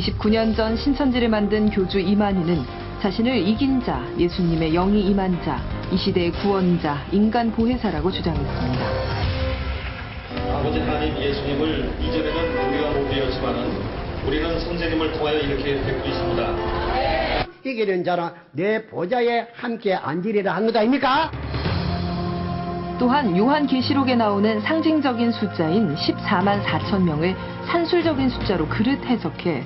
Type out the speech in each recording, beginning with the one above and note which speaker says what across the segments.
Speaker 1: 9년 전 신천지를 만든 교주 이만희는 자신을 이긴 자, 예수님의 영이 임한 자, 이 시대의 구원자, 인간 보혜사라고 주장했습니다.
Speaker 2: 아버지 하나님 예수님을 이전에는 우리가 못 배웠지만은 우리는 선생님을 통하여 이렇게 뵙고 있습니다.
Speaker 3: 이기는 자는 내 보좌에 함께 앉으리라 한 것 아닙니까?
Speaker 1: 또한 요한 계시록에 나오는 상징적인 숫자인 14만 4천 명을 산술적인 숫자로 그릇 해석해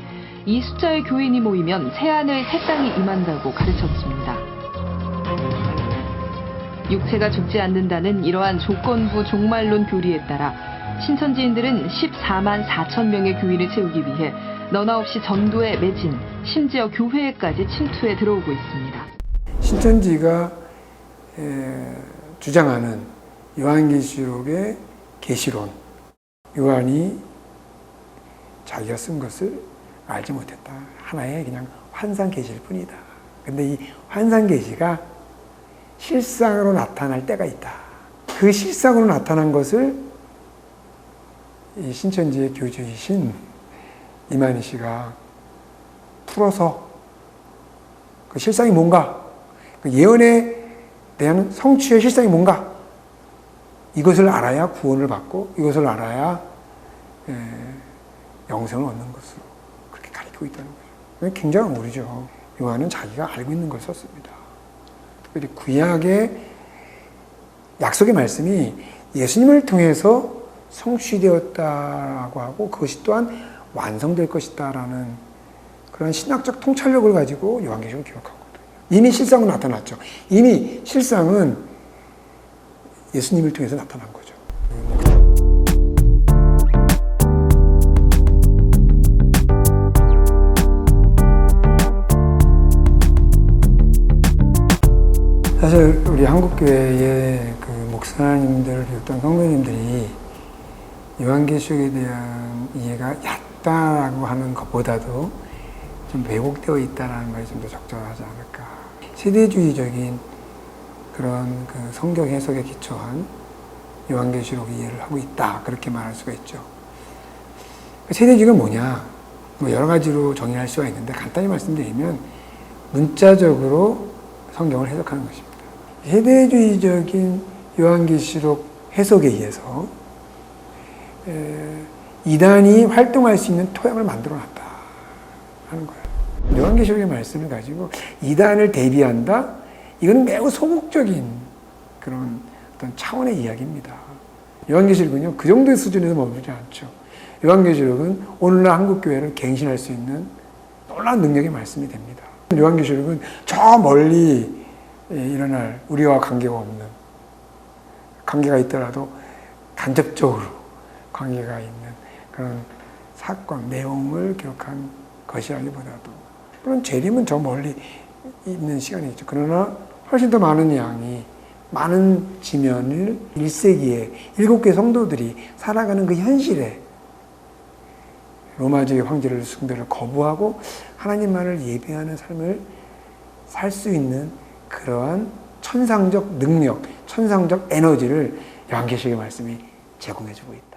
Speaker 1: 이 숫자의 교인이 모이면 새하늘 새 땅이 임한다고 가르쳤습니다. 육체가 죽지 않는다는 이러한 조건부 종말론 교리에 따라 신천지인들은 14만 4천 명의 교인을 채우기 위해 너나 없이 전도에 매진, 심지어 교회에까지 침투해 들어오고 있습니다.
Speaker 4: 신천지가 에, 주장하는 요한계시록의 계시론 요한이 자기가 쓴 것을 알지 못했다. 하나의 그냥 환상 계시일 뿐이다. 근데 이 환상 계시가 실상으로 나타날 때가 있다. 그 실상으로 나타난 것을 이 신천지의 교주이신 이만희 씨가 풀어서 그 실상이 뭔가, 그 예언에 대한 성취의 실상이 뭔가, 이것을 알아야 구원을 받고 이것을 알아야 에, 영생을 얻는 것으로 가르치고 있다는 거죠. 굉장한 오류죠. 요한은 자기가 알고 있는 걸 썼습니다. 특별히 구약의 약속의 말씀이 예수님을 통해서 성취되었다라고 하고 그것이 또한 완성될 것이다라는 그런 신학적 통찰력을 가지고 요한계시록을 기록하거든요. 이미 실상은 나타났죠. 이미 실상은 예수님을 통해서 나타난 거죠. 사실 우리 한국교회의 그 목사님들 비롯한 성도님들이 요한계시록에 대한 이해가 얕다라고 하는 것보다도 좀 왜곡되어 있다는 말이 좀 더 적절하지 않을까. 세대주의적인 그런 그 성경 해석에 기초한 요한계시록 이해를 하고 있다. 그렇게 말할 수가 있죠. 세대주의가 뭐냐? 뭐 여러 가지로 정의할 수가 있는데 간단히 말씀드리면 문자적으로 성경을 해석하는 것입니다. 세대주의적인 요한계시록 해석에 의해서 에, 이단이 활동할 수 있는 토양을 만들어 놨다 하는 거예요. 요한계시록의 말씀을 가지고 이단을 대비한다? 이건 매우 소극적인 그런 어떤 차원의 이야기입니다. 요한계시록은요, 그 정도의 수준에서 머물지 않죠. 요한계시록은 오늘날 한국교회를 갱신할 수 있는 놀라운 능력의 말씀이 됩니다. 요한계시록은 저 멀리 일어날 우리와 관계가 없는 관계가 있더라도 간접적으로 관계가 있는 그런 사건, 내용을 기록한 것이라기보다도 물론 재림은 저 멀리 있는 시간이겠죠. 그러나 훨씬 더 많은 양이 많은 지면을 1세기에 일곱 개 성도들이 살아가는 그 현실에 로마주의 황제를 숭배를 거부하고 하나님만을 예배하는 삶을 살 수 있는 그러한 천상적 능력, 천상적 에너지를 요한계시록의 말씀이 제공해주고 있다.